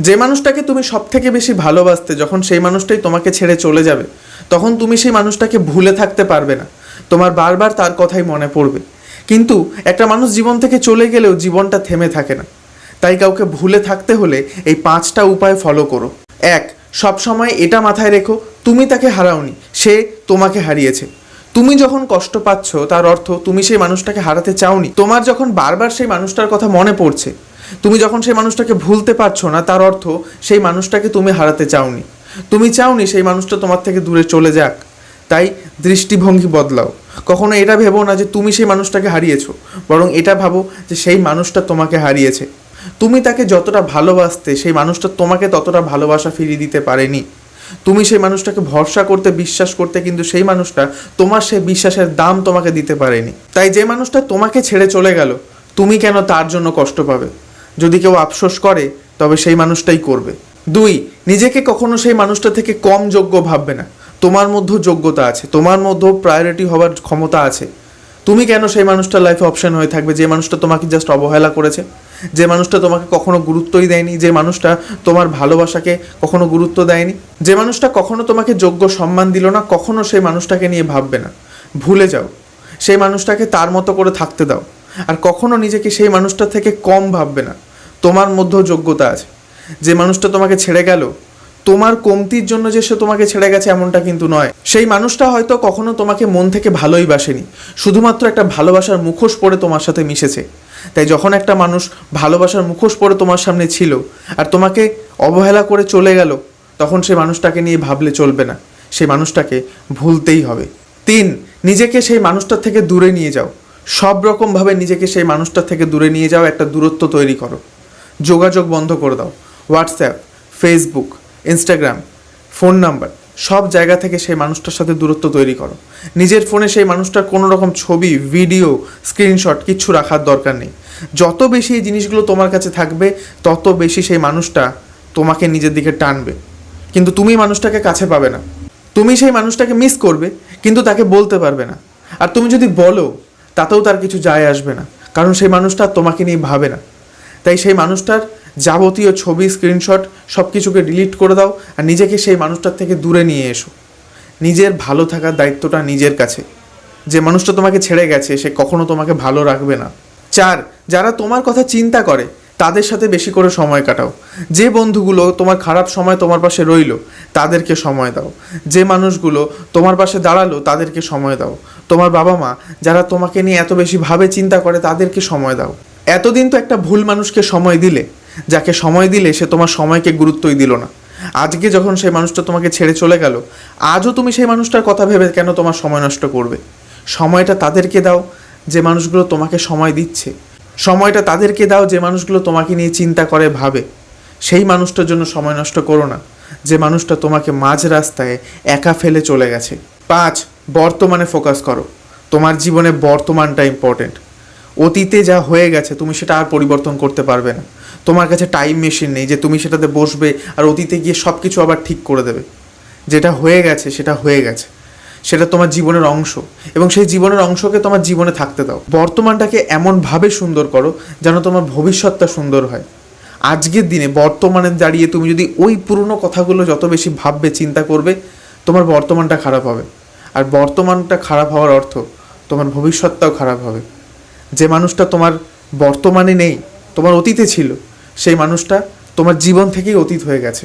যে মানুষটাকে তুমি সব থেকে বেশি ভালোবাসতে, যখন সেই মানুষটাই তোমাকে ছেড়ে চলে যাবে, তখন তুমি সেই মানুষটাকে ভুলে থাকতে পারবে না। তোমার বারবার তার কথাই মনে পড়বে। কিন্তু একটা মানুষ জীবন থেকে চলে গেলেও জীবনটা থেমে থাকে না। তাই কাউকে ভুলে থাকতে হলে এই পাঁচটা উপায় ফলো করো। এক, সবসময় এটা মাথায় রেখো, তুমি তাকে হারাওনি, সে তোমাকে হারিয়েছে। তুমি যখন কষ্ট পাচ্ছ, তার অর্থ তুমি সেই মানুষটাকে হারাতে চাওনি। তোমার যখন বারবার সেই মানুষটার কথা মনে পড়ছে তুমি যখন সেই মানুষটাকে ভুলতে পারছ না, তার অর্থ সেই মানুষটাকে তুমি হারাতে চাওনি। তুমি চাওনি সেই মানুষটা তোমার থেকে দূরে চলে যাক। তাই দৃষ্টিভঙ্গি বদলাও। কখনো এটা ভেবো না যে তুমি সেই মানুষটাকে হারিয়েছো, বরং এটা ভাবো যে সেই মানুষটা তোমাকে হারিয়েছে। তুমি তাকে যতটা ভালোবাসতে, সেই মানুষটা তোমাকে ততটা ভালোবাসা ফিরিয়ে দিতে পারেনি। তুমি সেই মানুষটাকে ভরসা করতে, বিশ্বাস করতে, কিন্তু সেই মানুষটা তোমার সেই বিশ্বাসের দাম তোমাকে দিতে পারেনি। তাই যে মানুষটা তোমাকে ছেড়ে চলে গেল, তুমি কেন তার জন্য কষ্ট পাবে? যদি কেউ আফসোস করে, তবে সেই মানুষটাই করবে। দুই, নিজেকে কখনো সেই মানুষটা থেকে কম যোগ্য ভাববে না। তোমার মধ্যেও যোগ্যতা আছে, তোমার মধ্যেও প্রায়োরিটি হওয়ার ক্ষমতা আছে। তুমি কেন সেই মানুষটার লাইফে অপশন হয়ে থাকবে? যে মানুষটা তোমাকে জাস্ট অবহেলা করেছে, যে মানুষটা তোমাকে কখনো গুরুত্বই দেয়নি, যে মানুষটা তোমার ভালোবাসাকে কখনো গুরুত্ব দেয়নি, যে মানুষটা কখনো তোমাকে যোগ্য সম্মান দিল না, কখনো সেই মানুষটাকে নিয়ে ভাববে না। ভুলে যাও, সেই মানুষটাকে তার মতো করে থাকতে দাও, আর কখনো নিজেকে সেই মানুষটা থেকে কম ভাববে না। তোমার মধ্যেও যোগ্যতা আছে। যে মানুষটা তোমাকে ছেড়ে গেল, তোমার কমতির জন্য যে সে তোমাকে ছেড়ে গেছে এমনটা কিন্তু নয়। সেই মানুষটা হয়তো কখনো তোমাকে মন থেকে ভালোই বাসেনি, শুধুমাত্র একটা ভালোবাসার মুখোশ পরে তোমার সাথে মিশেছে। তাই যখন একটা মানুষ ভালোবাসার মুখোশ পরে তোমার সামনে ছিল আর তোমাকে অবহেলা করে চলে গেল, তখন সেই মানুষটাকে নিয়ে ভাবলে চলবে না। সেই মানুষটাকে ভুলতেই হবে। তিন, নিজেকে সেই মানুষটার থেকে দূরে নিয়ে যাও। সব রকমভাবে নিজেকে সেই মানুষটার থেকে দূরে নিয়ে যাও, একটা দূরত্ব তৈরি করো। যোগাযোগ বন্ধ করে দাও। WhatsApp Facebook Instagram phone number সব জায়গা থেকে সেই মানুষটার সাথে দূরত্ব তৈরি করো। নিজের ফোনে সেই মানুষটার কোনো রকম ছবি ভিডিও স্ক্রিনশট কিচ্ছু রাখার দরকার নেই। যত বেশি এই জিনিসগুলো তোমার কাছে থাকবে, তত বেশি সেই মানুষটা তোমাকে নিজের দিকে টানবে। কিন্তু তুমি মানুষটাকে কাছে পাবে না। তুমি সেই মানুষটাকে মিস করবে, কিন্তু তাকে বলতে পারবে না। আর তুমি যদি বলো, তাতেও তার কিছু যায় আসবে না। কারণ সেই মানুষটা তোমাকে নিয়ে ভাবে না। তাই সেই মানুষটার যাবতীয় ছবি স্ক্রিনশট সব কিছুকে ডিলিট করে দাও আর নিজেকে সেই মানুষটার থেকে দূরে নিয়ে এসো। নিজের ভালো থাকার দায়িত্বটা নিজের কাছে। যে মানুষটা তোমাকে ছেড়ে গেছে, সে কখনো তোমাকে ভালো রাখবে না। চার, যারা তোমার কথা চিন্তা করে, তাদের সাথে বেশি করে সময় কাটাও। যে বন্ধুগুলো তোমার খারাপ সময় তোমার পাশে রইল, তাদেরকে সময় দাও। যে মানুষগুলো তোমার পাশে দাঁড়াল, তাদেরকে সময় দাও। তোমার বাবা মা যারা তোমাকে নিয়ে এত বেশি ভাবে চিন্তা করে, তাদেরকে সময় দাও। এতদিন তো একটা ভুল মানুষকে সময় দিলে, যাকে সময় দিলে সে তোমার সময়কে গুরুত্বই দিল না। আজকে যখন সেই মানুষটা তোমাকে ছেড়ে চলে গেল, আজও তুমি সেই মানুষটার কথা ভেবে কেন তোমার সময় নষ্ট করবে? সময়টা তাদেরকে দাও যে মানুষগুলো তোমাকে সময় দিচ্ছে। সময়টা তাদেরকে দাও যে মানুষগুলো তোমাকে নিয়ে চিন্তা করে, ভাবে। সেই মানুষটার জন্য সময় নষ্ট করো না, যে মানুষটা তোমাকে মাঝ রাস্তায় একা ফেলে চলে গেছে। পাঁচ, বর্তমানে ফোকাস করো। তোমার জীবনে বর্তমানটা ইম্পর্টেন্ট অতীতে যা হয়ে গেছে, তুমি সেটা আর পরিবর্তন করতে পারবে না। তোমার কাছে টাইম মেশিন নেই যে তুমি সেটাতে বসবে আর অতীতে গিয়ে সব কিছু আবার ঠিক করে দেবে। যেটা হয়ে গেছে, সেটা হয়ে গেছে। সেটা তোমার জীবনের অংশ এবং সেই জীবনের অংশকে তোমার জীবনে থাকতে দাও। বর্তমানটাকে এমনভাবে সুন্দর করো যেন তোমার ভবিষ্যৎটা সুন্দর হয়। আজকের দিনে বর্তমানে দাঁড়িয়ে তুমি যদি ওই পুরনো কথাগুলো যত বেশি ভাববে, চিন্তা করবে, তোমার বর্তমানটা খারাপ হবে। আর বর্তমানটা খারাপ হওয়ার অর্থ তোমার ভবিষ্যৎটাও খারাপ হবে। যে মানুষটা তোমার বর্তমানে নেই, তোমার অতীতে ছিল, সেই মানুষটা তোমার জীবন থেকেই অতীত হয়ে গেছে।